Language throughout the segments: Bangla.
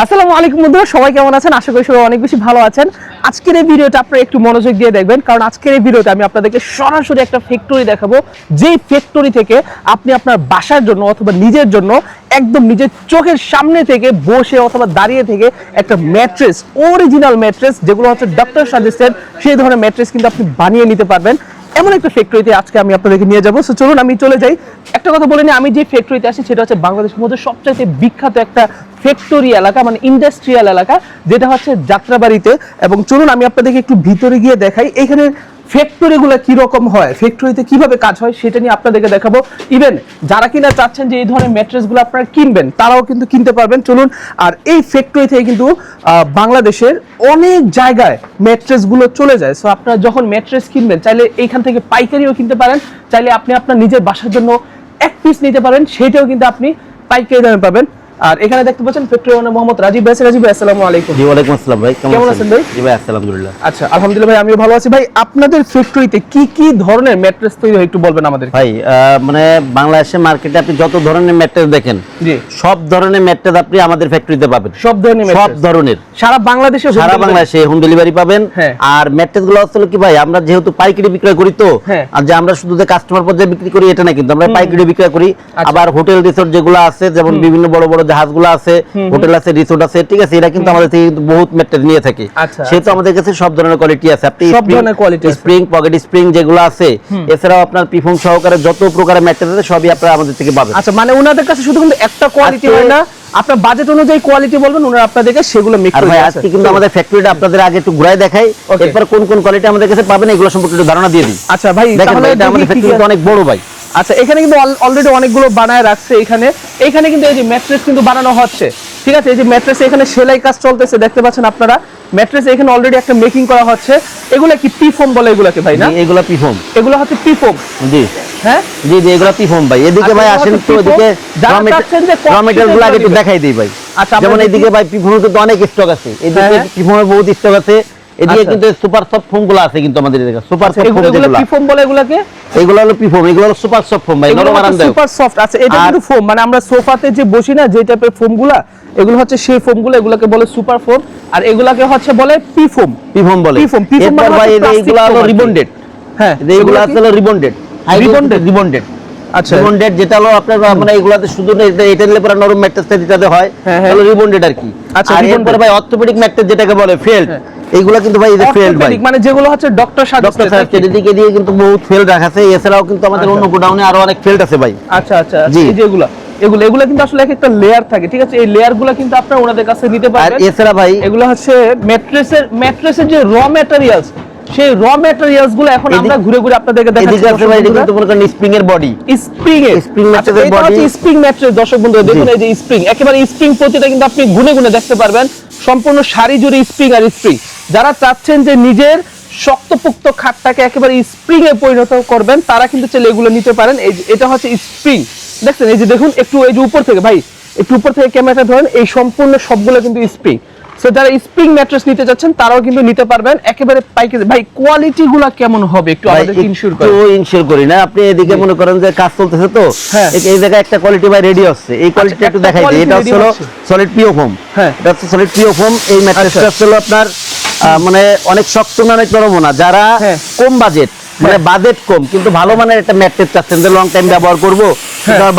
আসসালামু আলাইকুম বন্ধুরা, সবাই কেমন আছেন? আশা করি সবাই অনেক বেশি ভালো আছেন। আজকের এই ভিডিওটা আপনারা একটু মনোযোগ দিয়ে দেখবেন, কারণ আজকের এই ভিডিওতে আমি আপনাদেরকে সরাসরি একটা ফ্যাক্টরি দেখাবো, যেই ফ্যাক্টরি থেকে আপনি আপনার বাসার জন্য অথবা নিজের জন্য একদম নিজের চোখের সামনে থেকে বসে অথবা দাঁড়িয়ে থেকে একটা ম্যাট্রেস অরিজিনাল ম্যাট্রেস যেগুলো হচ্ছে ডক্টর সাজেস্টেড সেই ধরনের ম্যাট্রেস কিন্তু আপনি বানিয়ে নিতে পারবেন। এমন একটা ফ্যাক্টরিতে আজকে আমি আপনাদেরকে নিয়ে যাব। সো চলুন, আমি চলে যাই। একটা কথা বলে নিই, আমি যে ফ্যাক্টরিতে আসি সেটা হচ্ছে বাংলাদেশের মধ্যে সবচাইতে বিখ্যাত একটা ফ্যাক্টরি এলাকা মানে ইন্ডাস্ট্রিয়াল এলাকা, যেটা হচ্ছে যাত্রাবাড়িতে। এবং চলুন, আমি আপনাদেরকে একটু ভিতরে গিয়ে দেখাই। এখানে ফ্যাক্টরিগুলো কি রকম হয় ফ্যাক্টরিতে কীভাবে কাজ হয় সেটা নিয়ে আপনাদেরকে দেখাবো। ইভেন যারা কিনা চাচ্ছেন যে এই ধরনের ম্যাট্রেসগুলো আপনারা কিনবেন, তারাও কিন্তু কিনতে পারবেন। চলুন, আর এই ফ্যাক্টরি থেকে কিন্তু বাংলাদেশের অনেক জায়গায় ম্যাট্রেসগুলো চলে যায়। সো আপনারা যখন ম্যাট্রেস কিনবেন, চাইলে এইখান থেকে পাইকারিও কিনতে পারেন। চাইলে আপনি আপনার নিজের বাসার জন্য এক পিস নিতে পারেন, সেটাও কিন্তু আপনি পাইকারি দামে পাবেন। আর এখানে দেখতে পাচ্ছেন ফ্যাক্টরি ওনার মোহাম্মদ রাজীব ভাই রাজীব ভাই আসসালামু আলাইকুম। জি ওয়ালাইকুম আসসালাম ভাই। কেমন আছেন? ভাই? জি ভাই আলহামদুলিল্লাহ। আচ্ছা আলহামদুলিল্লাহ ভাই আমিও ভালো আছি। ভাই আপনাদের ফ্যাক্টরিতে কি কি ধরনের ম্যাট্রেস তৈরি হয় একটু বলবেন আমাদের? ভাই মানে বাংলাদেশের মার্কেটে আপনি যত ধরনের ম্যাট্রেস দেখেন জি। সব ধরনের ম্যাট্রেস আপনি আমাদের ফ্যাক্টরিতে পাবেন। সব ধরনের সব ধরনের। সারা বাংলাদেশে সারা বাংলাদেশে হোম ডেলিভারি পাবেন। হ্যাঁ। আর ম্যাট্রেসগুলো আসলে কি ভাই আমরা যেহেতু পাইকারি বিক্রয় করি তো হ্যাঁ। আর যে আমরা শুধু যে কাস্টমার পর্যায়ে বিক্রি করি এটা না কিন্তু আমরা পাইকারি বিক্রয় করি। আচ্ছা। আবার হোটেল রিসোর্ট যেগুলো আছে যেমন বিভিন্ন বড় বড় জাহাজগুলো আছে হোটেল আছে রিসোর্ট আছে ঠিক আছে এরা কিন্তু আমাদের থেকে বহুত ম্যাট্রেস নিয়ে থাকে। আচ্ছা, সেহেতু আমাদের কাছে সব ধরনের কোয়ালিটি আছে। আপনি সব ধরনের আছে। স্প্রিং পকেট স্প্রিং যেগুলো আছে এছাড়াও আপনার পিফোম সহকারে যত প্রকারের ম্যাট্রেস আছে সবই আপনারা আমাদের থেকে পাবেন। আচ্ছা মানে ওনাদের কাছে শুধু কিন্তু একটা কোয়ালিটি হয় না আপনার বাজেট অনুযায়ী কোয়ালিটি বলবেন ওনারা আপনাদেরকে সেগুলো মেক আর করে ভাই আজকে কিন্তু আমাদের ফ্যাক্টরিটা আপনাদের আগে একটু ঘুরাই দেখাই. এরপর কোন কোন কোয়ালিটি আমাদের কাছে পাবেন এগুলো সম্পর্কে একটু ধারণা দিয়ে দিই। আচ্ছা ভাই তাহলে আমাদের ফ্যাক্টরিটা অনেক বড় ভাই। আচ্ছা এখানে কিন্তু অলরেডি অনেকগুলো বানায় রাখছে এখানে। এখানে কিন্তু এই যে ম্যাট্রেস কিন্তু বানানো হচ্ছে। ঠিক আছে এই যে ম্যাট্রেস এখানে সেলাই কাজ চলতেছে দেখতে পাচ্ছেন আপনারা? ম্যাট্রেস এখানে অলরেডি একটা মেকিং করা হচ্ছে। এগুলা কি পি ফোম বলে এগুলাকে ভাই না? এগুলো পিফোম এগুলো হচ্ছে পি ফোম জি। হ্যাঁ? জি জি এগুলো পিফোম ভাই। এদিকে আচ্ছা, ভাই আসেন তো এদিকে যারা raw যে raw material গুলো আগে একটু দেখাই দিই ভাই। আচ্ছা, যেমন। এইদিকে ভাই পিফোমের কিন্তু অনেক স্টক আছে। এদিকে হ্যাঁ। পিফোমের বহুত স্টক আছে। এদিকে আচ্ছা। কিন্তু সুপার সফট ফোমগুলো আছে কিন্তু আমাদের এদিকে। সুপার আচ্ছা, সফট ফোম এগুলো এগুলো যেগুলো। পি ফোম বলে এগুলাকে? এগুলো হলো পিফোম এগুলো হলো সুপার সফট ফোম ভাই নরম আরামদায়ক সুপার সফট আছে এটা কিন্তু ফোম মানে আমরা সোফাতে যে বসি না যে টাইপের এগুলো হচ্ছে সেই ফোমগুলো এগুলোকে বলে সুপার ফোম আর এগুলাকে হচ্ছে বলে পি ফোম পিফোম বলে। পিফোম এরপর মানে ভাই এইগুলো হলো কি। রিবন্ডেড হ্যাঁ এগুলো কি? আসলে রিবন্ডেড Rebonded? রিবন্ডেড আচ্ছা। রিবন্ডেড যেটা হলো আপনার মানে এগুলাতে শুধু এটা নিলে পরে নরম ম্যাট্রেসটা যেটাতে হয়। হ্যাঁ, হ্যাঁ। তাহলে রিবন্ডেড আর কি। আচ্ছা, আর এরপরে ভাই অর্থোপেডিক ম্যাট্রেস যেটাকে বলে ফেল্ড হ্যাঁ। এইগুলা কিন্তু ভাই এই যে ফেল্ড ভাই। মানে যেগুলো হচ্ছে ডক্টর ডক্টর এদিকে দিয়ে কিন্তু বহুত রাখা আছে এছাড়াও কিন্তু আমাদের আচ্ছা। অন্য গোডাউনে আরও অনেক ফেল্ড আছে ভাই। আচ্ছা আচ্ছা। এই এগুলো এগুলো কিন্তু আসলে এক একটা লেয়ার থাকে ঠিক আছে? এই লেয়ারগুলো কিন্তু আপনারা ওনাদের কাছে নিতে আর এছাড়া ভাই এগুলো হচ্ছে ম্যাট্রেসের ম্যাট্রেসের যে র ম্যাটেরিয়ালস সেই র ম্যাটেরিয়ালসগুলো এখন আমরা ঘুরে ঘুরে আপনাদেরকে এদিকে আছে ভাই এটা কিন্তু মনে করেন স্প্রিং এর বডি স্প্রিং এর এর এটা হচ্ছে স্প্রিং ম্যাট্রেস দর্শক বন্ধু দেখুন এই যে স্প্রিং একেবারে স্প্রিং প্রতিটা কিন্তু আপনি গুনে গুনে দেখতে পারবেন। সম্পূর্ণ শাড়ি জুড়ে স্প্রিং আর স্প্রিং যারা চাচ্ছেন যে নিজের শক্তপোক্ত খাটটাকে একেবারে স্প্রিং এ পরিণত করবেন, তারা কিন্তু চাইলে এগুলো নিতে পারেন। এই এটা হচ্ছে স্প্রিং দেখছেন, এই যে দেখুন, একটু এই যে উপর থেকে, ভাই, একটু উপর থেকে ক্যামেরাটা ধরেন, এই সম্পূর্ণ সবগুলো কিন্তু স্প্রিং সো যারা স্প্রিং ম্যাট্রেস নিতে চাচ্ছেন তারাও কিন্তু নিতে পারবেন একেবারে পাইকারি ভাই কোয়ালিটি গুলা কেমন হবে একটু আমাদের ইনশিওর একটু করেন ইনশিওর করি না আপনি এদিকে মনে করেন যে কাজ চলতেছে তো হ্যাঁ। এই- জায়গায় একটা কোয়ালিটি ভাই রেডি হচ্ছে এই কোয়ালিটিটা একটু দেখাই দিই এটা হচ্ছে। সলিড পিও ফোম হ্যাঁ। এটা হচ্ছে সলিড পিও ফোম এই ম্যাট্রেসটা আচ্ছা। হলো আপনার মানে অনেক শক্ত না অনেক নরম না যারা হ্যাঁ। কম বাজেট মানে বাজেট কম কিন্তু ভালো মানের একটা ম্যাট্রেস চাচ্ছেন যে লং টাইম ব্যবহার করব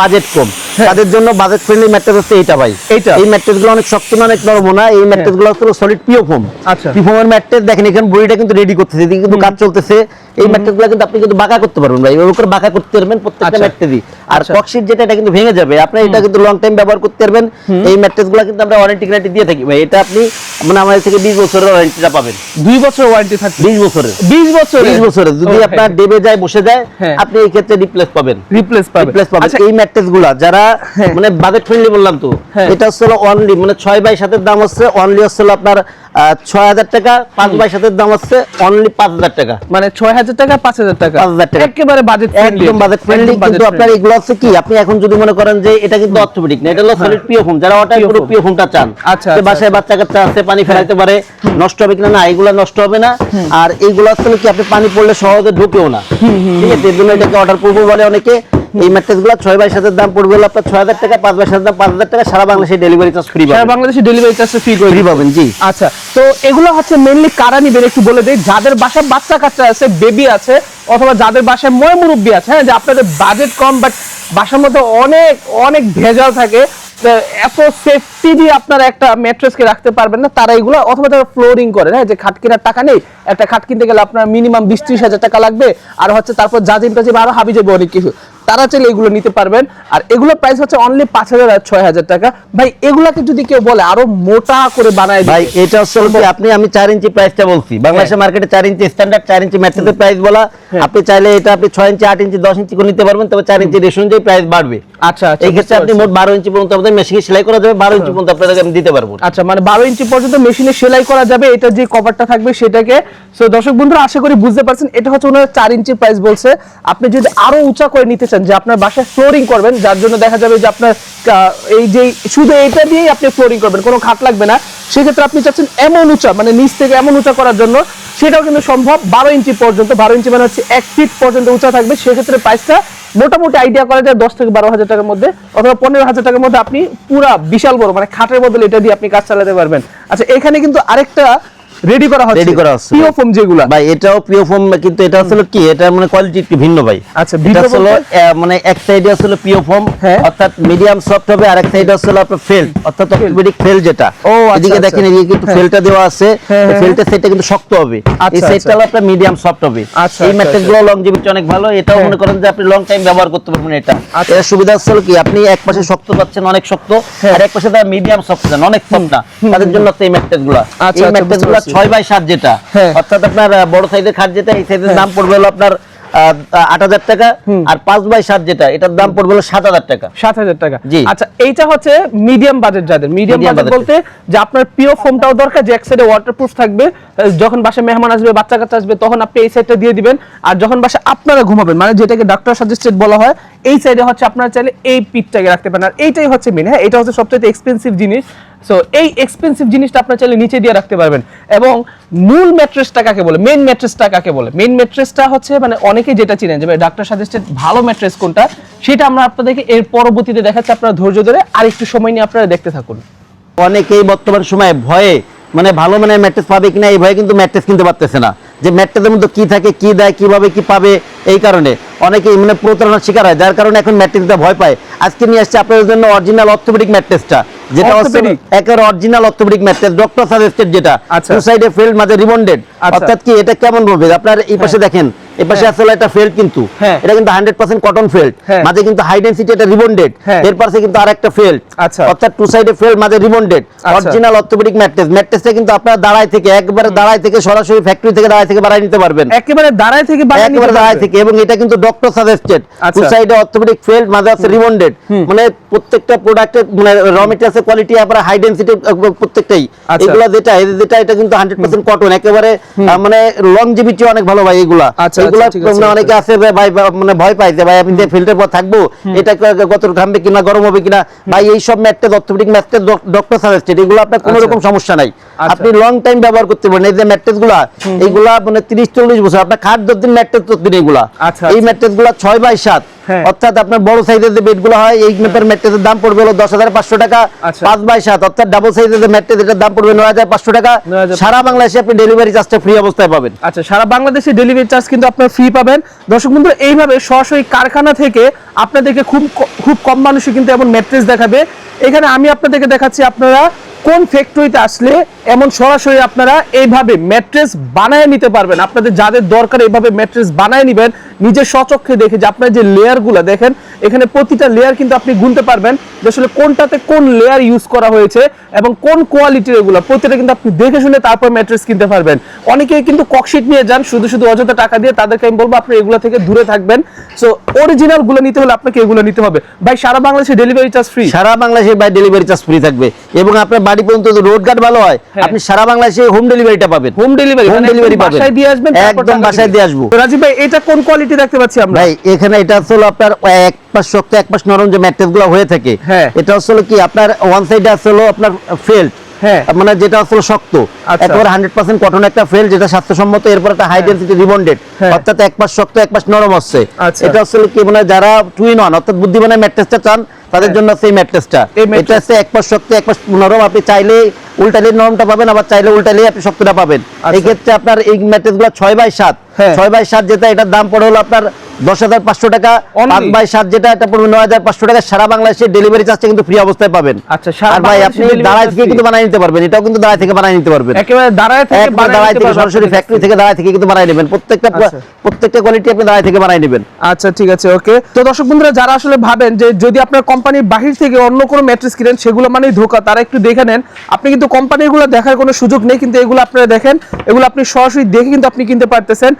বাজেট কম হ্যাঁ। তাদের জন্য বাজেট ফ্রেন্ডলি ম্যাট্রেস হচ্ছে এইটা ভাই। এইটা? এই ম্যাট্রেসগুলো অনেক শক্ত না অনেক নরম না এই ম্যাট্রেসগুলো হচ্ছে সলিড পিও ফোম আচ্ছা। পিফোমের ম্যাট্রেস দেখেন এখানে বডিটা কিন্তু রেডি করতেছে কিন্তু কাজ চলতেছে। এই ম্যাট্রেসগুলো কিন্তু আপনি কিন্তু বাঁকা করতে পারবেন ভাই এভাবে করে বাঁকা করতে পারবেন প্রত্যেকটা আচ্ছা। ম্যাট্রেসই আর আচ্ছা। ককশিট যেটা এটা কিন্তু ভেঙে যাবে। আপনি এটা কিন্তু লং টাইম ব্যবহার করতে পারবেন। এই ম্যাট্রেসগুলো কিন্তু আমরা ওয়ারেন্টি গ্যারান্টি দিয়ে থাকি ভাই। এটা আপনি মানে আমাদের থেকে 20 বছরের ওয়ারেন্টিটা পাবেন। দুই বছর ওয়ারেন্টি থাকবে? 20 বছরের। বিশ বছর 20 বছরের। যদি আপনার দেবে যায় বসে যায় হ্যাঁ। আপনি এই ক্ষেত্রে রিপ্লেস পাবেন। রিপ্লেস পাবে রিপ্লেস পাবেন। আচ্ছা। এই ম্যাট্রেসগুলা যারা হ্যাঁ। মানে বাজেট ফ্রেন্ডলি বললাম তো। হ্যাঁ। এটা হচ্ছে অনলি মানে ছয় বাই সাতের দাম হচ্ছে অনলি হচ্ছে আপনার ছয় হাজার টাকা পাঁচ বাই সাতের দাম হচ্ছে অনলি পাঁচ হাজার টাকা। মানে ছয় হাজার টাকা পাঁচ হাজার টাকা। 5,000 টাকা। একেবারে বাজেট একদম বাজেট ফ্রেন্ডলি কিন্তু আপনার এগুলো হচ্ছে কি আপনি এখন যদি মনে করেন যে এটা কিন্তু অর্থোপেডিক না এটা হলো সলিড পিও ফোম যারা ওটা পুরো পিও ফোমটা চান। আচ্ছা, আচ্ছা, বাসায় বাচ্চা কাচ্চা আছে পানি ফেলাইতে পারে নষ্ট হবে কিনা না এগুলো নষ্ট হবে না। আর এইগুলো আসলে কি আপনি পানি পড়লে সহজে ঢুকেও না। ঠিক আছে এর জন্য এটাকে অর্ডার করব বলে অনেকে এই ম্যাট্রেসগুলো ছয় বাই সাতের দাম পড়বে হলো আপনার ছয় হাজার টাকা পাঁচ বাই সাতের দাম পাঁচ হাজার টাকা সারা বাংলাদেশে ডেলিভারি চার্জ ফ্রি সারা বাংলাদেশে ডেলিভারি চার্জটা ফ্রি করে ফ্রি পাবেন জি। আচ্ছা তো এগুলো হচ্ছে মেনলি কারা নিবেন একটু বলে দেই? যাদের বাসায় বাচ্চা কাচ্চা আছে বেবি আছে অথবা যাদের বাসায় ময় মুরব্বী আছে হ্যাঁ যে আপনাদের বাজেট কম বাট বাসার মধ্যে অনেক অনেক ভেজাল থাকে এত সেফটি দিয়ে আপনারা একটা ম্যাট্রেসকে রাখতে পারবেন না তারা এগুলো অথবা যারা ফ্লোরিং করে হ্যাঁ যে খাট কেনার টাকা নেই একটা খাট কিনতে গেলে আপনার মিনিমাম বিশ ত্রিশ হাজার টাকা লাগবে আর হচ্ছে তারপর জাজিম টাজিম আরও হাবি যাবে অনেক কিছু। তারা চাইলে এগুলো নিতে পারবেন। আর এগুলোর প্রাইস হচ্ছে অনলি পাঁচ হাজার আর ছয় হাজার টাকা। ভাই এগুলাকে যদি কেউ বলে আরও মোটা করে বানায় ভাই এটা হচ্ছে আপনি আমি চার ইঞ্চি প্রাইসটা বলছি। বাংলাদেশের মার্কেটে চার ইঞ্চি স্ট্যান্ডার্ড চার ইঞ্চি ম্যাট্রেসের প্রাইস বলা। আপনি চাইলে এটা আপনি ছয় ইঞ্চি আট ইঞ্চি দশ ইঞ্চি করে নিতে পারবেন তবে চার ইঞ্চি রেশন অনুযায়ী প্রাইস বাড়বে। আচ্ছা আচ্ছা এই ক্ষেত্রে আপনি মোট বারো ইঞ্চি পর্যন্ত আমাদের মেশিনে সেলাই করা যাবে বারো ইঞ্চি পর্যন্ত আপনাদেরকে আমি দিতে পারব। আচ্ছা মানে বারো ইঞ্চি পর্যন্ত মেশিনে সেলাই করা যাবে এটা যে কভারটা থাকবে সেটাকে। সো দর্শক বন্ধুরা আশা করি বুঝতে পারছেন এটা হচ্ছে ওনার চার ইঞ্চি প্রাইস বলছে। আপনি যদি আরও উঁচা করে নিতে চান যে আপনার বাসায় ফ্লোরিং করবেন, যার জন্য দেখা যাবে যে আপনার এই যে, শুধু এইটা দিয়েই আপনি ফ্লোরিং করবেন, কোনো খাট লাগবে না। সেক্ষেত্রে আপনি চাচ্ছেন এমন উঁচা মানে নিচ থেকে এমন উঁচা করার জন্য, সেটাও কিন্তু সম্ভব। বারো ইঞ্চি পর্যন্ত, বারো ইঞ্চি মানে হচ্ছে এক ফিট পর্যন্ত উঁচা থাকবে। সেক্ষেত্রে প্রাইসটা মোটামুটি আইডিয়া করা যায় দশ থেকে বারো হাজার টাকার মধ্যে, অথবা পনেরো হাজার টাকার মধ্যে আপনি পুরা বিশাল বড় মানে খাটের বদলে এটা দিয়ে আপনি কাজ চালাতে পারবেন। আচ্ছা এখানে কিন্তু আরেকটা রেডি করা হচ্ছে। Ready করা হচ্ছে। পিও ফোম যেগুলা। ভাই এটাও পিও ফোম কিন্তু এটা আসলে কি? এটা মানে কোয়ালিটি একটু ভিন্ন ভাই। আচ্ছা, এটা আসলে মানে এক সাইডে আসলে পিও ফোম হ্যাঁ। অর্থাৎ মিডিয়াম সফট হবে আর এক সাইডে আসলে আপনার ফেল অর্থাৎ অর্থোপেডিক ফেল যেটা। ও, আচ্ছা, এদিকে আচ্ছা। দেখেন এদিকে কিন্তু হ্যাঁ। ফেলটা দেওয়া আছে। হ্যাঁ, হ্যাঁ, ফেলটা সেটা কিন্তু শক্ত হবে। এই সাইডটা আচ্ছা। হলো আপনার মিডিয়াম সফট হবে। এই ম্যাট্রেসগুলো লংজিভিটি অনেক ভালো এটাও হ্যাঁ। মনে করেন যে আপনি লং টাইম ব্যবহার করতে পারবেন এটা। এর সুবিধা হলো কি? আপনি এক পাশে শক্ত পাচ্ছেন অনেক শক্ত হ্যাঁ। আর এক পাশে তার মিডিয়াম সফট পাচ্ছেন অনেক সফট না। তাদের জন্য এই ম্যাট্রেসগুলা। আচ্ছা, এই আচ্ছা, ছয় বাই সাত যেটা। হ্যাঁ। অর্থাৎ আপনার বড় সাইজের খাট যেটা এই সাইজের হ্যাঁ। দাম পড়বে হলো আপনার আট হাজার টাকা। আর পাঁচ বাই সাত যেটা এটার দাম পড়বে হলো সাত হাজার টাকা। সাত হাজার টাকা। আচ্ছা এইটা হচ্ছে মিডিয়াম বাজেট যাদের। মিডিয়াম বাজেট বলতে যে আপনার পিও ফোমটাও দরকার যে এক সাইডে ওয়াটারপ্রুফ থাকবে। যখন বাসায় মেহমান আসবে বাচ্চা কাচ্চা আসবে তখন আপনি এই সাইডটা দিয়ে দিবেন। আর যখন বাসায় আপনারা ঘুমাবেন মানে যেটাকে ডাক্তার সাজেস্টেড বলা হয় এই সাইডে হচ্ছে আপনারা চাইলে এই পিঠটাকে রাখতে পারেন। আর এইটাই হচ্ছে মেন হ্যাঁ এটা হচ্ছে সবচেয়ে এক্সপেন্সিভ জিনিস। সো এই এক্সপেন্সিভ জিনিসটা আপনার চাইলে নিচে দিয়ে রাখতে পারবেন। এবং মূল ম্যাট্রেসটা কাকে বলে? মেইন ম্যাট্রেসটা কাকে বলে? মেইন ম্যাট্রেসটা হচ্ছে মানে অনেকেই যেটা চিনেন যে ডাক্তার সাজেস্টেড ভালো ম্যাট্রেস কোনটা? সেটা আমরা আপনাদেরকে এর পরবর্তীতে দেখাচ্ছি, আপনারা ধৈর্য ধরে। আর একটু সময় নিয়ে আপনারা দেখতে থাকুন। অনেকেই বর্তমান সময়ে ভয়ে মানে ভালো মানে ম্যাট্রেস পাবে কিনা, এই ভয়ে কিন্তু ম্যাট্রেস কিনতে পারতেছে না। যে ম্যাটটাদের মধ্যে কি থাকে কি দেয় কীভাবে কি পাবে এই কারণে অনেকে মানে প্রতারণার শিকার হয় যার কারণে এখন ম্যাট্রেসটা ভয় পায় আজকে নিয়ে আসছে আপনাদের জন্য অরিজিনাল অর্থোপেডিক ম্যাট্রেসটা যেটা হচ্ছে? একের original orthopaedic mattress doctor suggested যেটা। টু সাইডে ফিল্ড মাঝে রিবন্ডেড আচ্ছা। অর্থাৎ কি এটা কেমন বলবে আপনার এই পাশে দেখেন এই পাশে আসলে একটা ফেল্ড কিন্তু। হ্যাঁ। এটা কিন্তু হান্ড্রেড পার্সেন্ট কটন হ্যাঁ। মাঝে কিন্তু হাই ডেন্সিটি এটা রিবন্ডেড হ্যাঁ। এর পাশে কিন্তু আরেকটা ফেল্ড আচ্ছা। অর্থাৎ টু সাইডে ফেল্ড মাঝে রিবন্ডেড। অরিজিনাল অর্থোপেডিক ম্যাট্রেস ম্যাট্রেসটা কিন্তু আপনার দাঁড়ায় থেকে একবারে দাঁড়ায় থেকে সরাসরি ফ্যাক্টরি থেকে দাঁড়ায় থেকে বাড়াই নিতে পারবেন। একেবারে দাঁড়ায় থেকে বানিয়ে নিতে দাঁড়ায় থেকে এবং এটা কিন্তু ডক্টর সাজেস্টেড। টু সাইডে অর্থোপেডিক ফেল্ড মাঝে আছে রিবন্ডেড মানে প্রত্যেকটা প্রোডাক্টের মানে র মেটেরিয়ালসের কোয়ালিটি আপনার হাই ডেন্সিটি প্রত্যেকটাই। আচ্ছা। এগুলা যেটা যেটা এটা কিন্তু 100% কটন একেবারে মানে লংজিভিটি অনেক ভালো ভাই এগুলা। আচ্ছা, এগুলা আচ্ছা, মানে। অনেকে আছে ভাই ভয় পায় যে ভাই আপনি যে ফিল্টার পর থাকব এটা কত ঘামবে কিনা গরম হবে কিনা ভাই এই সব ম্যাটটা অর্থোপেডিক ম্যাটটা ডক্টর সাজেস্টেড এগুলো আপনার কোনো আচ্ছা। রকম সমস্যা নাই আচ্ছা। আপনি লং টাইম ব্যবহার করতে পারেন এই যে ম্যাট্রেসগুলা এইগুলা মানে 30 40 বছর আপনার খাট যতদিন ম্যাট্রেস ততদিন এগুলা এই। ম্যাট্রেসগুলা 6 বাই 7 হ্যাঁ। অর্থাৎ আপনার বড় সাইজের যে হয় এই মেপের ম্যাট্রেসের দাম পড়বে হলো 10500 টাকা আচ্ছা। 5 বাই 7 অর্থাৎ ডাবল সাইজের যে ম্যাট্রেস এটার দাম পড়বে 9500 টাকা সারা বাংলাদেশে আপনি ডেলিভারি চার্জটা ফ্রি অবস্থায় পাবেন আচ্ছা সারা বাংলাদেশে ডেলিভারি চার্জ কিন্তু আপনার ফ্রি পাবেন। দর্শক বন্ধু এইভাবে সরাসরি কারখানা থেকে আপনাদেরকে খুব খুব কম মানুষই কিন্তু এমন ম্যাট্রেস দেখাবে। এখানে আমি আপনাদেরকে দেখাচ্ছি আপনারা কোন ফ্যাক্টরিতে আসলে এমন সরাসরি আপনারা এইভাবে ম্যাট্রেস বানায় নিতে পারবেন। আপনাদের যাদের দরকার এইভাবে ম্যাট্রেস বানায় নেবেন, নিজের সচক্ষে দেখে যে আপনার যে লেয়ারগুলো দেখেন, এখানে প্রতিটা লেয়ার কিন্তু আপনি গুনতে পারবেন যে আসলে কোনটাতে কোন লেয়ার ইউজ করা হয়েছে এবং কোন কোয়ালিটির এগুলো। প্রতিটা কিন্তু আপনি দেখে শুনে তারপর ম্যাট্রেস কিনতে পারবেন। অনেকেই কিন্তু ককশিট নিয়ে যান, শুধু শুধু অযথা টাকা দিয়ে তাদেরকে আমি বলব আপনি এগুলো থেকে দূরে থাকবেন। সো অরিজিনালগুলো নিতে হলে আপনাকে এগুলো নিতে হবে ভাই সারা বাংলাদেশে ডেলিভারি চার্জ ফ্রি সারা বাংলাদেশে বাই ডেলিভারি চার্জ ফ্রি থাকবে এবং আপনার বাড়ি পর্যন্ত যদি রোড গার্ড ভালো হয় হ্যাঁ। আপনি সারা বাংলাদেশে হোম ডেলিভারিটা পাবেন হোম ডেলিভারি Home delivery পাবেন। বাসায় দিয়ে আসবেন একদম বাসায় দিয়ে আসব। রাজীব ভাই এটা কোন কোয়ালিটি দেখতে পাচ্ছি আমরা ভাই এখানে এটা হলো আপনার এক পাশ শক্ত এক পাশ নরম যে ম্যাট্রেসগুলো হয়ে থাকে হ্যাঁ। এটা হচ্ছে কি আপনার ওয়ান সাইডে আছে হলো আপনার ফেল্ট হ্যাঁ। মানে যেটা আসলে শক্ত। একেবারে হান্ড্রেড পার্সেন্ট কটন একটা ফেল যেটা স্বাস্থ্যসম্মত এরপর একটা হাই ডেন্সিটি রিবন্ডেড। অর্থাৎ এক পাশ শক্ত এক পাশ নরম হচ্ছে আচ্ছা। এটা আসলে কি মানে যারা টুইন ওয়ান অর্থাৎ বুদ্ধিমানের ম্যাট্রেসটা চান তাদের হ্যাঁ। জন্য সেই ম্যাট্রেসটা এটা হচ্ছে এক পাশ শক্ত এক পাশ নরম আপনি চাইলে উল্টালে নরমটা পাবেন আবার চাইলে উল্টালে আপনি শক্তটা পাবেন আচ্ছা। এই ক্ষেত্রে আপনার এই ম্যাট্রেসগুলো ছয় বাই সাত। ছয় বাই সাত যেটা এটার দাম পড়ে হলো আপনার দশ হাজার পাঁচশো টাকা। পাঁচ বাই সাত যেটা এটা পড়বে নয় হাজার পাঁচশো টাকা। সারা বাংলাদেশে ডেলিভারি চার্জটা কিন্তু ফ্রি অবস্থায় পাবেন। আচ্ছা, আর ভাই আপনি দাঁড়ায় থেকে কিন্তু বানিয়ে নিতে পারবেন। এটাও কিন্তু দাঁড়ায় থেকে বানিয়ে নিতে পারবেন। একেবারে দাঁড়ায় থেকে দাঁড়ায় থেকে সরাসরি ফ্যাক্টরি থেকে দাঁড়ায় থেকে কিন্তু বানিয়ে নেবেন। প্রত্যেকটা আচ্ছা। প্রত্যেকটা কোয়ালিটি আপনি দাঁড়ায় থেকে বানিয়ে নেবেন। আচ্ছা ঠিক আছে ওকে তো দর্শক বন্ধুরা যারা আসলে ভাবেন যে যদি আপনার কোম্পানির বাহির থেকে অন্য কোনো ম্যাট্রেস কিনেন সেগুলো মানে ধোকা তারা একটু দেখে নেন। আপনি কিন্তু কোম্পানিগুলো দেখার কোনো সুযোগ নেই কিন্তু এগুলো আপনারা দেখেন। এগুলো আপনি সরাসরি দেখে কিন্তু আপনি কিনতে পারতেছেন।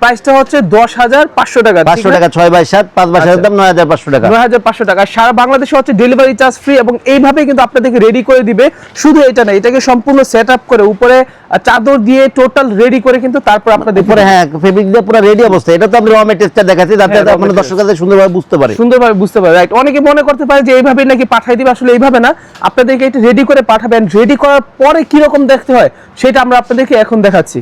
প্রাইসটা হচ্ছে দশ হাজার পাঁচশো টাকা পাঁচশো টাকা ছয় বাই সাত পাঁচ বাই সাতের আচ্ছা। দাম নয় হাজার পাঁচশো টাকা। নয় হাজার পাঁচশো টাকা। সারা বাংলাদেশে হচ্ছে ডেলিভারি চার্জ ফ্রি এবং এইভাবে কিন্তু আপনাদেরকে রেডি করে দিবে। শুধু এটা না এটাকে সম্পূর্ণ সেট আপ করে উপরে চাদর দিয়ে টোটাল রেডি করে কিন্তু তারপর আপনাদের উপরে হ্যাঁ ফেব্রিক দিয়ে পুরো রেডি অবস্থা এটা তো র মেটেরিয়ালটা দেখাচ্ছি যাতে হ্যাঁ, আপনার। দর্শক কাছে সুন্দরভাবে বুঝতে পারে। সুন্দরভাবে বুঝতে পারে রাইট অনেকে মনে করতে পারে যে এইভাবে নাকি পাঠাই দিবে আসলে এইভাবে না। আপনাদেরকে এটা রেডি করে পাঠাবেন রেডি করার পরে কি রকম দেখতে হয় সেটা আমরা আপনাদেরকে এখন দেখাচ্ছি।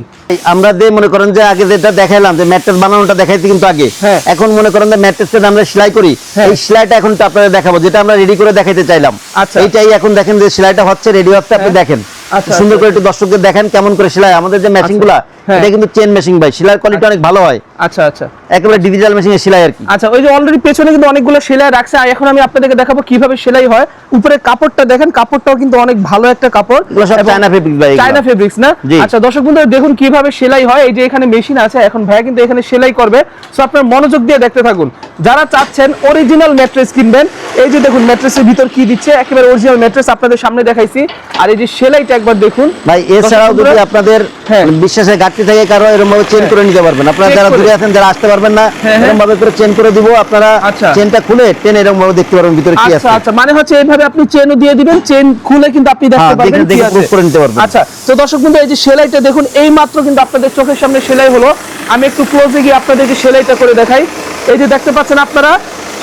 আমরা যে মনে করেন যে আগে যেটা দেখাইলাম যে ম্যাট্রেস বানানোটা দেখাইছি কিন্তু আগে হ্যাঁ। এখন মনে করেন যে ম্যাট্রেসটা আমরা সেলাই করি হ্যাঁ। এই সেলাইটা এখন তো আপনাদের দেখাবো যেটা আমরা রেডি করে দেখাইতে চাইলাম আচ্ছা। এইটাই এখন দেখেন যে সেলাইটা হচ্ছে রেডি হচ্ছে আপনি হ্যাঁ। দেখেন আচ্ছা, সুন্দর আচ্ছা। করে একটু দর্শকদের দেখেন কেমন করে সেলাই আমাদের যে ম্যাচিংগুলা গুলা হ্যাঁ। এটা কিন্তু চেন মেশিন ভাই কোয়ালিটি অনেক ভালো হয়। আচ্ছা আচ্ছা। একেবারে ডিজিটাল সেলাই আর কি। আচ্ছা ওই যে অলরেডি পেছনে কিন্তু অনেকগুলো সেলাই রাখছে আর এখন আমি আপনাদেরকে দেখাবো কীভাবে সেলাই হয়। উপরে কাপড়টা দেখেন কাপড়টাও কিন্তু অনেক ভালো একটা কাপড়। চায়না ফেব্রিক ভাই চায়না ফেব্রিক্স না? আচ্ছা দর্শক বন্ধুরা দেখুন কীভাবে সেলাই হয়। এই যে এখানে মেশিন আছে এখন ভাইয়া কিন্তু এখানে সেলাই করবে। সো আপনার মনোযোগ দিয়ে দেখতে থাকুন। যারা চাচ্ছেন অরিজিনাল ম্যাট্রেস কিনবেন এই যে দেখুন ম্যাট্রেসের ভিতর কি দিচ্ছে একেবারে অরিজিনাল ম্যাট্রেস আপনাদের সামনে দেখাইছি। আর এই যে সেলাইটা একবার দেখুন। ভাই এছাড়াও যদি আপনাদের হ্যাঁ। বিশ্বাসের ঘাটতি থাকে কারও এরকম ভাবে চেন করে নিতে পারবেন। আপনারা যারা। দূরে আছেন যারা আসতে পারবেন না। হ্যাঁ, হ্যাঁ। এরকম ভাবে করে চেন করে দিব। আপনারা আচ্ছা। চেনটা খুলে টেন এরকম ভাবে দেখতে পারবেন ভিতরে কি আছে। আচ্ছা। আচ্ছা মানে হচ্ছে এইভাবে আপনি চেনও দিয়ে দিবেন। চেন খুলে কিন্তু আপনি দেখতে হ্যাঁ, পারবেন দেখে proof করে নিতে পারবেন। আচ্ছা তো দর্শক বন্ধু এই যে সেলাইটা দেখুন এই মাত্র কিন্তু আপনাদের চোখের সামনে সেলাই হলো। আমি একটু ক্লোজে গিয়ে আপনাদেরকে সেলাইটা করে দেখাই। এই যে দেখতে পাচ্ছেন আপনারা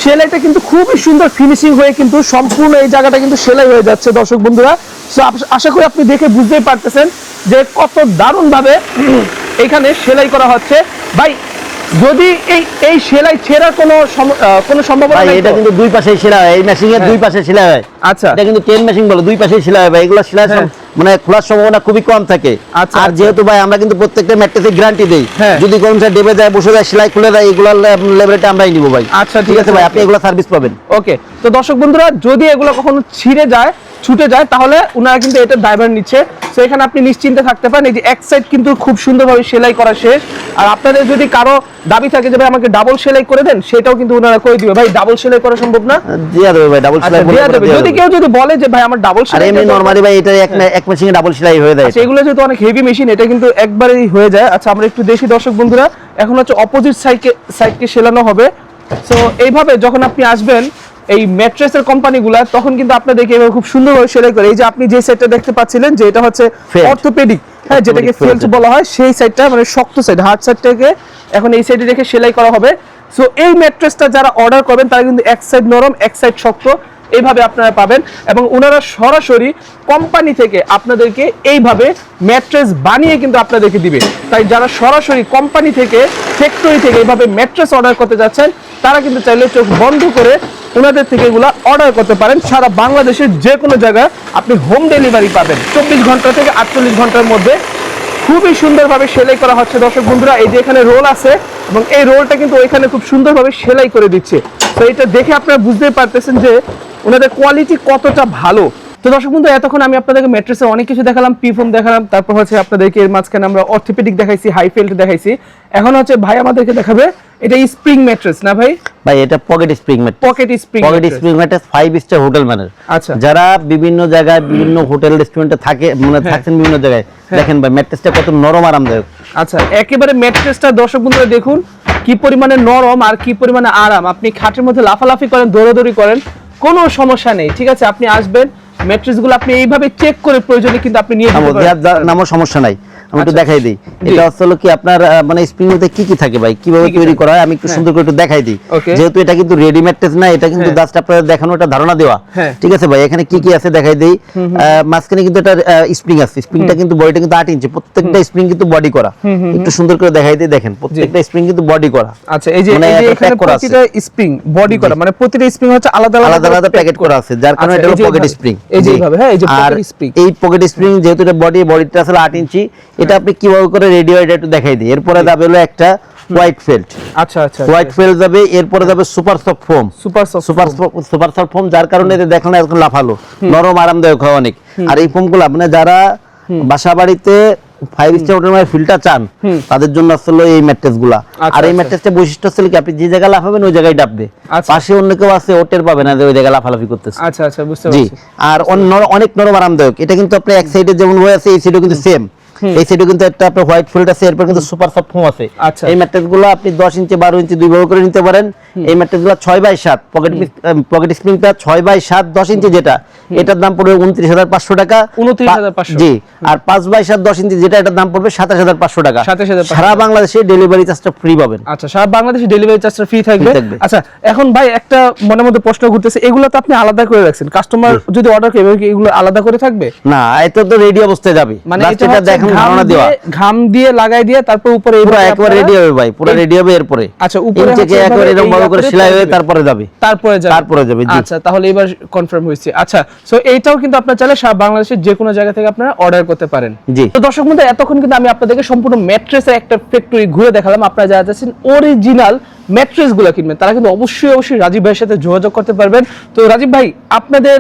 সেলাইটা কিন্তু খুবই সুন্দর ফিনিশিং হয়ে কিন্তু সম্পূর্ণ এই জায়গাটা কিন্তু সেলাই হয়ে যাচ্ছে দর্শক বন্ধুরা। সো আশা করি আপনি দেখে বুঝতেই পারতেছেন যে কত দারুণ ভাবে এখানে সেলাই করা হচ্ছে। ভাই যদি এই এই সেলাই ছেঁড়ার কোনো কোনো সম্ভাবনা নেই এটা কিন্তু দুই পাশে সেলাই হয় এই মেশিং হ্যাঁ। দুই পাশে সেলাই হয়। আচ্ছা। এটা কিন্তু চেন মেশিন বলে দুই পাশে সেলাই হয়। ভাই এগুলো সেলাই হ্যাঁ। মানে খোলার সম্ভাবনা খুবই কম থাকে। আচ্ছা, আর আচ্ছা। যেহেতু ভাই আমরা কিন্তু প্রত্যেকটা ম্যাট্রেসে গ্যারান্টি দেই। হ্যাঁ। যদি কোন স্যার ডেবে যায় বসে যায় সেলাই খুলে দেয় এগুলো লেভেলটা আমরাই নিব ভাই। আচ্ছা, ঠিক আছে, ভাই আপনি এগুলো সার্ভিস পাবেন। ওকে তো দর্শক বন্ধুরা যদি এগুলো কখনো ছিঁড়ে যায় ছুটে যায় তাহলে ওনারা কিন্তু এটা ড্রাইভার নিচ্ছে। তো এখানে আপনি নিশ্চিন্তে থাকতে পারেন এই যে এক সাইড কিন্তু খুব সুন্দরভাবে সেলাই করা শেষ। আর আপনাদের যদি কারও দাবি থাকে যে ভাই আমাকে ডাবল সেলাই করে দেন সেটাও কিন্তু ওনারা কই দিবে। ভাই ডাবল সেলাই করা সম্ভব না? দিয়া দেবে ভাই ডাবল আচ্ছা সেলাই দিয়া দেবে। যদি কেউ যদি বলে যে ভাই আমার ডাবল সেলাই সেলাই এমনি নরমালি ভাই এটা এক এক মেশিনে ডাবল সেলাই হয়ে যায়। সেগুলো যেহেতু অনেক হেভি মেশিন এটা কিন্তু একবারেই হয়ে যায়। আচ্ছা আমরা একটু দেখি দর্শক বন্ধুরা। এখন হচ্ছে অপোজিট সাইডকে সাইডকে সেলানো হবে। সো এইভাবে যখন আপনি আসবেন এই ম্যাট্রেসের কোম্পানিগুলা তখন কিন্তু আপনাদেরকে এভাবে খুব সুন্দরভাবে সেলাই করে এই যে আপনি যে সেটটা দেখতে পাচ্ছিলেন যে এটা হচ্ছে অর্থোপেডিক হ্যাঁ যেটাকে ফেল্ট বলা হয় সেই সাইডটা মানে শক্ত সাইড হার্ড সাইডটাকে এখন এই সাইডে রেখে সেলাই করা হবে। সো এই ম্যাট্রেসটা যারা অর্ডার করবেন তারা কিন্তু এক সাইড নরম এক সাইড শক্ত এইভাবে আপনারা পাবেন। এবং ওনারা সরাসরি কোম্পানি থেকে আপনাদেরকে এইভাবে ম্যাট্রেস বানিয়ে কিন্তু আপনাদেরকে দিবে। তাই যারা সরাসরি কোম্পানি থেকে ফ্যাক্টরি থেকে এইভাবে ম্যাট্রেস অর্ডার করতে যাচ্ছেন তারা কিন্তু চাইলে চোখ বন্ধ করে ওনাদের থেকে এগুলো অর্ডার করতে পারেন। সারা বাংলাদেশের যে কোনো জায়গায় আপনি হোম ডেলিভারি পাবেন। চব্বিশ ঘণ্টা থেকে আটচল্লিশ ঘণ্টার মধ্যে খুবই সুন্দরভাবে সেলাই করা হচ্ছে। দর্শক বন্ধুরা, এই যে এখানে রোল আছে এবং এই রোলটা কিন্তু ওইখানে খুব সুন্দরভাবে সেলাই করে দিচ্ছে। তো এটা দেখে আপনারা বুঝতেই পারতেছেন যে ওনাদের কোয়ালিটি কতটা ভালো। তো দর্শক বন্ধু এতক্ষণ আমি আপনাদেরকে ম্যাট্রেসে অনেক কিছু দেখালাম পিফোম দেখালাম, তারপর হচ্ছে আপনাদেরকে এর মাঝখানে আমরা অর্থোপেডিক দেখাইছি হাই ফেল্ট দেখাইছি। এখন হচ্ছে ভাই আমাদেরকে দেখাবে এটা স্প্রিং ম্যাট্রেস না ভাই? ভাই এটা pocket spring mat pocket spring pocket spring mattress five star hotel ম্যানের আচ্ছা। যারা বিভিন্ন জায়গায় বিভিন্ন হোটেল রেস্টুরেন্টে থাকে মানে হ্যাঁ। থাকছেন বিভিন্ন জায়গায় দেখেন ভাই ম্যাট্রেসটা কত নরম আরামদায়ক। আচ্ছা একেবারে ম্যাট্রেসটা দর্শক বন্ধুরা দেখুন কি পরিমাণে নরম আর কি পরিমাণে আরাম। আপনি খাটের মধ্যে লাফালাফি করেন দৌড়াদৌড়ি করেন কোনো সমস্যা নেই ঠিক আছে? আপনি আসবেন ম্যাট্রেসগুলো আপনি এইভাবে চেক করে প্রয়োজনে কিন্তু আপনি নিয়ে। দেওয়ার নামও সমস্যা নাই। আমি একটু আচ্ছা। দেখাই দিই। এটা হলো কি আপনার মানে স্প্রিং মধ্যে কি কি থাকে ভাই? কীভাবে তৈরি করা হয়? আমি একটু হ্যাঁ। সুন্দর করে একটু দেখাই দিই। যেহেতু এটা কিন্তু রেডি ম্যাট্রেস না এটা কিন্তু হ্যাঁ। জাস্ট আপনাদের দেখানো একটা ধারণা দেওয়া। হ্যাঁ। ঠিক আছে ভাই? এখানে কি কি আছে দেখাই দেই। মাঝখানে কিন্তু এটা স্প্রিং আছে। স্প্রিংটা কিন্তু বডিটা কিন্তু আট ইঞ্চি প্রত্যেকটা স্প্রিং কিন্তু বডি করা। একটু সুন্দর করে দেখাই দিই দেখেন। প্রত্যেকটা স্প্রিং কিন্তু বডি করা। আচ্ছা এই যে মানে এখানে প্রতিটা স্প্রিং বডি করা। মানে প্রতিটা স্প্রিং হচ্ছে আলাদা আলাদা আলাদা প্যাকেট করা। আছে। যার কারণে আচ্ছা, এটা হলো পকেট স্প্রিং এই যে এইভাবে, হ্যাঁ, এই যে pocket spring। এই পকেট স্প্রিং যেহেতু এটা বডি বডিটা আসলে 8 ইঞ্চি এটা আপনি কীভাবে করে রেডি হয় এটা একটু দেখাই দিই। এরপরে যাবে হলো একটা হোয়াইট ফেল্ট আচ্ছা আচ্ছা হোয়াইট ফেল্ট যাবে এরপরে যাবে super soft foam super soft super super soft foam যার কারণে এটা দেখেন না এখন লাফালো। নরম আরামদায়ক হয় অনেক। আর এই ফোমগুলো মানে যারা বাসা বাড়িতে ফাইভ স্টার হোটেলের ফিল্টার চান তাদের জন্য আসলে এই ম্যাট্রেসগুলা আচ্ছা, আর এই আচ্ছা। ম্যাট্রেসটা বৈশিষ্ট্য হচ্ছে কি আপনি যে জায়গায় লাফাবেন ওই জায়গায় ডাববে। আচ্ছা। পাশে অন্য কেউ আছে ওটের পাবে না যে ওই জায়গায় লাফালাফি করতেছে। আচ্ছা আচ্ছা বুঝতে পারছি। আর অন্য অনেক নরম আরামদায়ক। এটা কিন্তু আপনি এক সাইডে যেমন হয়ে আছে এই সাইডেও কিন্তু সেম এই সাইডে কিন্তু একটা আপনার হোয়াইট ফিল্ড আছে এরপর কিন্তু সুপার সফট ফোম আছে। আচ্ছা। এই ম্যাট্রেসগুলো আপনি 10 ইঞ্চি 12 ইঞ্চি দুই ভাবে করে নিতে পারেন। এই ম্যাট্রেসগুলো 6 বাই 7 পকেট পকেট স্প্রিংটা 6 বাই 7 10 ইঞ্চি যেটা। এটার দাম পড়বে 29500 টাকা। জি। আর 5 বাই 7 10 ইঞ্চি যেটা এটার দাম পড়বে 27500 টাকা। সারা বাংলাদেশে ডেলিভারি চার্জটা ফ্রি পাবেন। আচ্ছা সারা বাংলাদেশে ডেলিভারি চার্জটা ফ্রি থাকবে। আচ্ছা এখন ভাই একটা মনের মধ্যে প্রশ্ন ঘুরতেছে এগুলো তো আপনি আলাদা করে রাখছেন। কাস্টমার যদি অর্ডার করে এগুলো আলাদা করে থাকবে? না এটা তো রেডি অবস্থায় যাবে। মানে এটা ঘাম ধারণা দেওয়া। ঘাম দিয়ে লাগাই দিয়ে তারপর উপরে পুরো একবার রেডি হবে ভাই পুরো রেডি হবে এরপরে। আচ্ছা, উপরে ইঞ্চি হচ্ছে কে একবার এরকম ভাবে করে সেলাই হয়ে তারপরে যাবে। তারপরে যাবে। তারপরে যাবে, আচ্ছা তাহলে এবার কনফার্ম আচ্ছা সো এইটাও কিন্তু আপনারা চাইলে সারা বাংলাদেশের যে কোনো জায়গা থেকে আপনারা অর্ডার করতে পারেন। জি। তো দর্শক বন্ধু এতক্ষণ কিন্তু আমি আপনাদেরকে সম্পূর্ণ ম্যাট্রেসের একটা ফ্যাক্টরি ঘুরে দেখালাম। আপনারা যারা যাচ্ছেন অরিজিনাল ম্যাট্রেসগুলো কিনবেন তারা কিন্তু অবশ্যই অবশ্যই রাজীব ভাইয়ের সাথে যোগাযোগ করতে পারবেন। তো রাজীব ভাই আপনাদের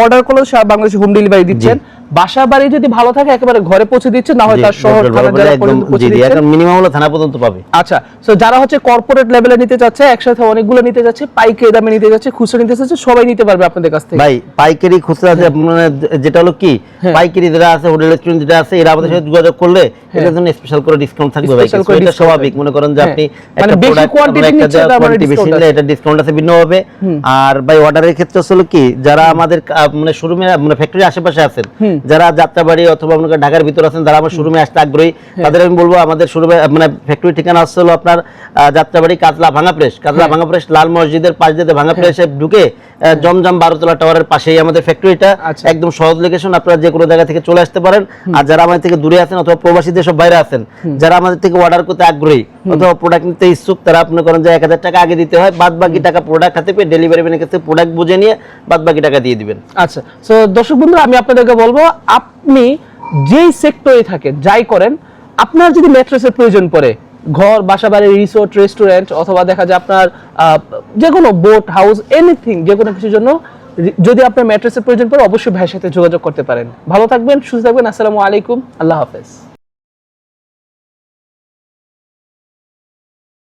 অর্ডার করলে সারা বাংলাদেশে হোম ডেলিভারি দিচ্ছেন। বাসা বাড়ি যদি ভালো থাকে একেবারে ঘরে পৌঁছে দিচ্ছেন না হয় তার শহর থানা জেলা পর্যন্ত পৌঁছে মিনিমাম হলো থানা পর্যন্ত পাবে। আচ্ছা তো যারা হচ্ছে কর্পোরেট লেভেলে নিতে চাচ্ছে একসাথে অনেকগুলো নিতে যাচ্ছে পাইকারি দামে নিতে যাচ্ছে খুচরা নিতে যাচ্ছে সবাই নিতে পারবে আপনাদের কাছ থেকে। ভাই পাইকারি খুচরা যে মানে যেটা হলো কি হ্যাঁ। পাইকারি যেটা আছে হোটেল রেস্টুরেন্ট যেটা আছে এরা আমাদের সাথে যোগাযোগ করলে এটার জন্য স্পেশাল করে ডিসকাউন্ট থাকবে ভাই এটা স্বাভাবিক। মনে করেন যে হ্যাঁ। আপনি মানে বেশি একটা নিচ্ছে, কোয়ান্টিটি বেশি নিলে এটা ডিসকাউন্ট আছে ভিন্ন হবে। আর ভাই অর্ডারের ক্ষেত্রে আসলে কি যারা আমাদের মানে শোরুমে মানে ফ্যাক্টরির আশেপাশে আছেন যারা যাত্রাবাড়ি অথবা করেন ঢাকার ভিতর আছেন যারা আমার শোরুমে আসতে আগ্রহী হ্যাঁ। তাদের আমি বলব আমাদের শোরুমে মানে ফ্যাক্টরি ঠিকানা আসছে হলো আপনার যাত্রাবাড়ি কাতলা ভাঙা প্রেস কাতলা হ্যাঁ। ভাঙা প্রেস লাল মসজিদের পাশ দিয়ে ভাঙা প্রেসে ঢুকে জমজম বারোতলা টাওয়ারের পাশেই আমাদের ফ্যাক্টরিটা আচ্ছা। একদম সহজ লোকেশন আপনারা যে কোনো জায়গা থেকে চলে আসতে পারেন। আর যারা আমাদের থেকে দূরে আছেন অথবা প্রবাসী দেশ বাইরে আছেন যারা আমাদের থেকে অর্ডার করতে আগ্রহী অথবা প্রোডাক্ট নিতে ইচ্ছুক তারা আপনি করেন যে এক হাজার টাকা আগে দিতে হয় বাদ বাকি টাকা প্রোডাক্ট হাতে পেয়ে ডেলিভারি ম্যানের কাছে প্রোডাক্ট বুঝে নিয়ে বাদ বাকি টাকা দিয়ে দিবেন। আচ্ছা। তো দর্শক বন্ধু আমি আপনাদেরকে বলব আপনি যেই সেক্টরে থাকেন, যাই করেন, আপনার যদি ম্যাট্রেসের প্রয়োজন পড়ে, ঘর বাসা বাড়ি রিসোর্ট রেস্টুরেন্ট অথবা দেখা যায় আপনার যে কোনো বোট হাউস এনিথিং যে কোনো কিছুর জন্য, যদি আপনার ম্যাট্রেসের প্রয়োজন পড়ে, অবশ্যই ভাইয়ের সাথে যোগাযোগ করতে পারেন। ভালো থাকবেন, সুস্থ থাকবেন, আসসালামু আলাইকুম, আল্লাহ হাফেজ।